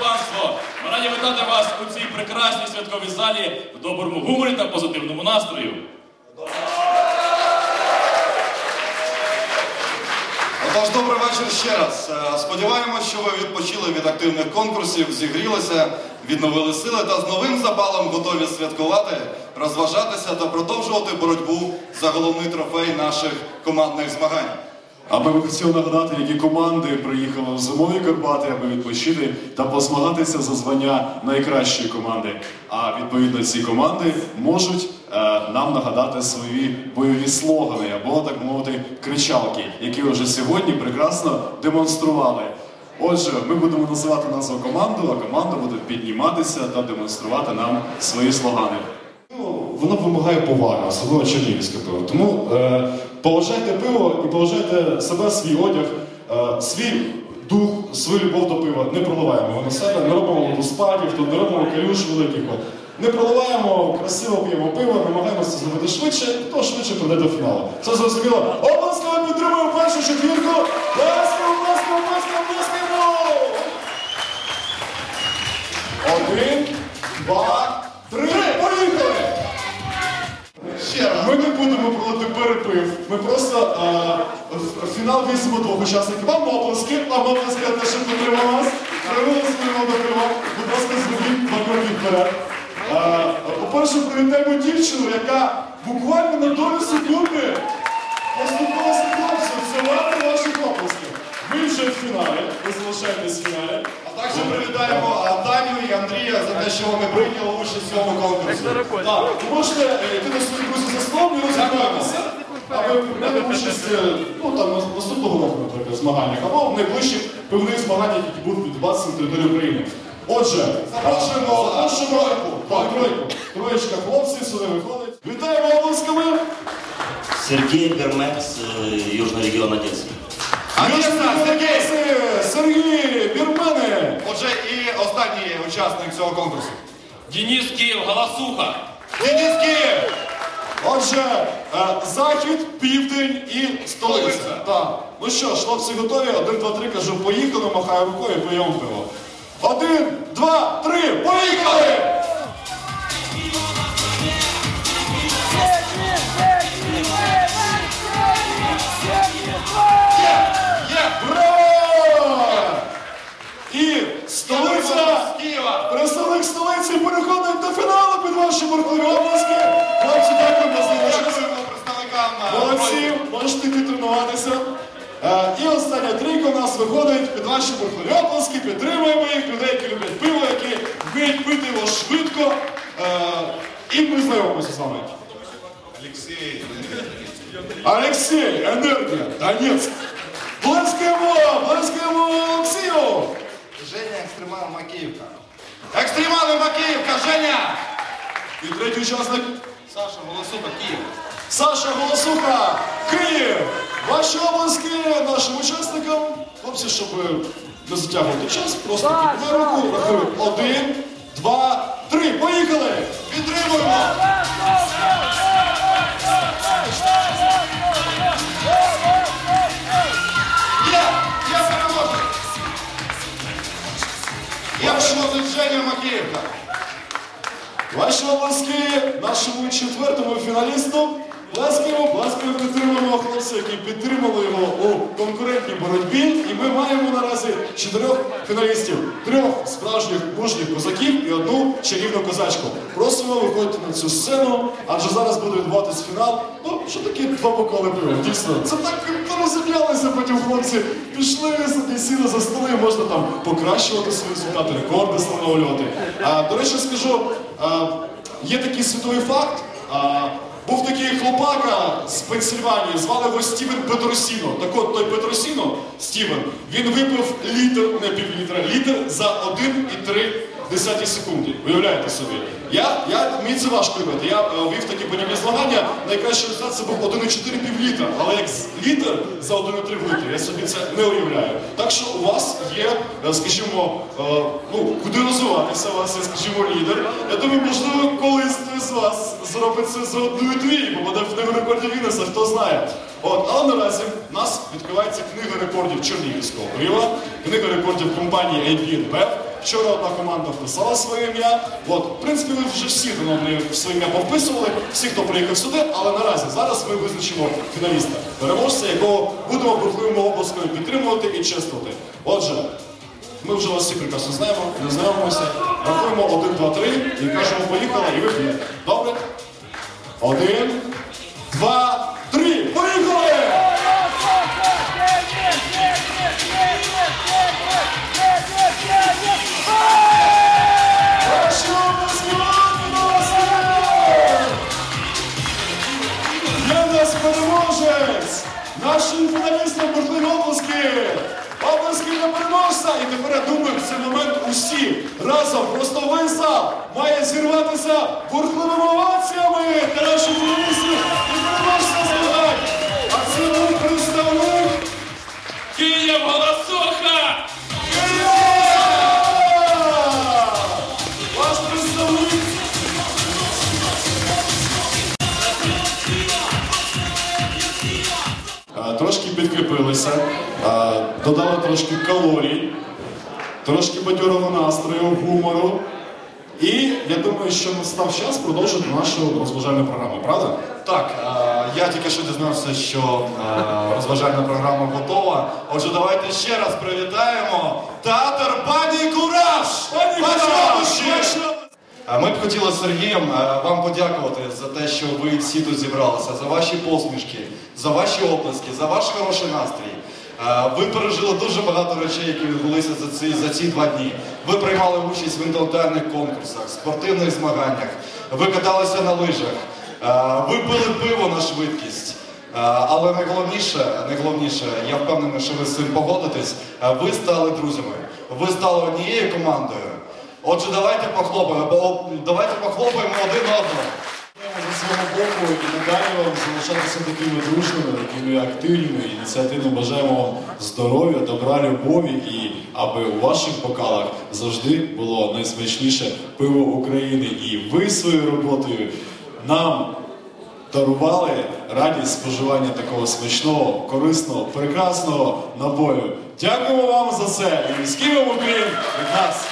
панство! Ми раді вітати вас у цій прекрасній святковій залі в доброму гуморі та позитивному настрою. Отож, добрий вечір ще раз. Е, Сподіваємось, що ви відпочили від активних конкурсів, зігрілися, відновили сили та з новим запалом готові святкувати, розважатися та продовжувати боротьбу за головний трофей наших командних змагань. Аби ви хотіли нагадати, які команди приїхали в зимові Карпати, аби відпочити та позмагатися за звання найкращої команди. А відповідно ці команди можуть е, нам нагадати свої бойові слогани або так мовити кричалки, які вже сьогодні прекрасно демонстрували. Отже, ми будемо називати назву команду, а команда буде підніматися та демонструвати нам свої слогани. Воно вимагає поваги, особливо чернігівське пиво. Тому е, поважайте пиво і поважайте себе, свій одяг, е, свій дух, свою любов до пива. Не проливаємо на себе, не робимо водоспадів, тут не робимо калюш великих. Не проливаємо, красиво п'ємо пиво, намагаємося зробити швидше, хто швидше прийде до фіналу. Це зрозуміло. Обласками підтримуємо першу четвірку. Ласкаво, ласкаво, ласкаво, ласкаво! Один, два, три, поїхали! Ми не будемо проводити перепив. Ми просто е, в- в фінал візьмемо двох учасників. Вам оплески, вам оплески, те, що підтримав вас. Привели своїм до пива. Будь ласка, зробіть два кроки вперед. Е, По-перше, привітаємо дівчину, яка буквально на долю секунди поступилася хлопцю. Це варто ваших оплесків. Ви вже в фіналі, ви залишаєтесь в фіналі. А також привітаємо Таню і Андрія за те, що вони прийняли участь в цьому конкурсі. Так, ви можете е, йти до своїх друзів за столом і розібратися, аби прийняти участь е, ну, там, нас- наступного року, наприклад, змаганнях, або в найближчих певних змаганнях, які будуть відбуватися на території України. Отже, Запрошуємо запрошуємо тройку. Так, тройку. Троєчка хлопців сюди виходить. Вітаємо обласками! Сергей Бермекс, э, Южный регион Одессы. Одеса, Сергій! Сергій, Бірмени! Отже, і останній учасник цього конкурсу. Дініс Київ, Галасуха! Денис Київ! Отже, е, захід, південь і столиця. Столиця. Так. Ну що ж, хлопці готові? Один, два, три, кажу, поїхали, махаю рукою і п'ємо пиво. Один, два, три, поїхали! Столиця, представник столиці переходить до фіналу під ваші бурхливі обласки. Хлопці. Дякуємо представникам е, Молодці, можете йти тренуватися. Е, і остання трійка у нас виходить під ваші бурхливі оплески. Підтримуємо їх, людей, які люблять пиво, які вміють пити його швидко. Е, і ми знайомимося з вами. Олексій. Олексій, енергія, Донецьк. Блискаємо, блискаємо Олексію. Екстремал Макіївка. Екстремали Макіївка, Женя! І третій учасник Саша Голосуха, Київ. Саша Голосуха, Київ. Ваші обласки нашим учасникам. Хлопці, щоб не затягувати час, просто піднімай руку, рахуємо. Один, два, три. Поїхали! Підтримуємо! Переможець Женя Макіївка. Ваші обласки нашому четвертому фіналісту. Плескаємо, плескаємо, підтримуємо хлопця, які підтримали його у конкурентній боротьбі. І ми маємо наразі чотирьох фіналістів, трьох справжніх мужніх козаків і одну чарівну козачку. Просимо виходити на цю сцену, адже зараз буде відбуватись фінал. Ну, що таке два бокали пива? Дійсно, це так розім'ялися, потім хлопці пішли собі, сіли за столи, можна там покращувати свої результати, рекорди встановлювати. А, до речі, скажу, а, є такий світовий факт. А, був такий хлопака з Пенсильванії, звали його Стівен Петросіно. Так от той Петросіно, Стівен, він випив літр, не півлітра, літр за 1,3 секунди. Уявляєте собі? Я, я, мені це важко робити. Я е, вів такі подібні змагання. Найкращий результат це був 1,4 півлітра. Але як літр за 1,3 літр, я собі це не уявляю. Так що у вас є, е, скажімо, е, ну, куди розвиватися, у вас є, скажімо, лідер. Я думаю, можливо, колись хтось з вас зробить це за одну дві і попаде в книгу рекордів Гіннеса, хто знає. От, але наразі в нас відкривається книга рекордів Чернігівського пива, книга рекордів компанії ABNB, Вчора одна команда вписала своє ім'я. От, в принципі, ви вже всі вони своє ім'я повписували, всі, хто приїхав сюди, але наразі зараз ми визначимо фіналіста, переможця, якого будемо бурхливими обласками підтримувати і чествувати. Отже, ми вже вас всі прекрасно знаємо, не знайомимося. Рахуємо один, два, три і кажемо поїхали, і ви п'єте. Добре? Один, два, Нашим фіналістам бурхливі обласки! Обласки не переможця! І тепер я думаю, в цей момент усі разом просто виса має зірватися бурхливими оваціями та фіналістів Трошки підкріпилися, додали трошки калорій, трошки бадьорого настрою, гумору. І я думаю, що настав час продовжити нашу розважальну програму, правда? Так, я тільки що дізнався, що розважальна програма готова. Отже, давайте ще раз привітаємо театр пані Кураж! Пані Кураж! Ми б хотіли з Сергієм е, вам подякувати за те, що ви всі тут зібралися, за ваші посмішки, за ваші оплески, за ваш хороший настрій. Е, Ви пережили дуже багато речей, які відбулися за ці, за ці два дні. Ви приймали участь в інтелектуальних конкурсах, спортивних змаганнях, ви каталися на лижах, е, ви пили пиво на швидкість. Але найголовніше, найголовніше, я впевнений, що ви з цим погодитесь. Ви стали друзями, ви стали однією командою. Отже, давайте похлопаємо, бо давайте похлопаємо один одного. Зі свого боку і надалі вам залишатися такими дружними, такими активними, ініціативно бажаємо вам здоров'я, добра, любові і аби у ваших бокалах завжди було найсмачніше пиво України. І ви своєю роботою нам дарували радість споживання такого смачного, корисного, прекрасного напою. Дякуємо вам за це і низький вам уклін від нас.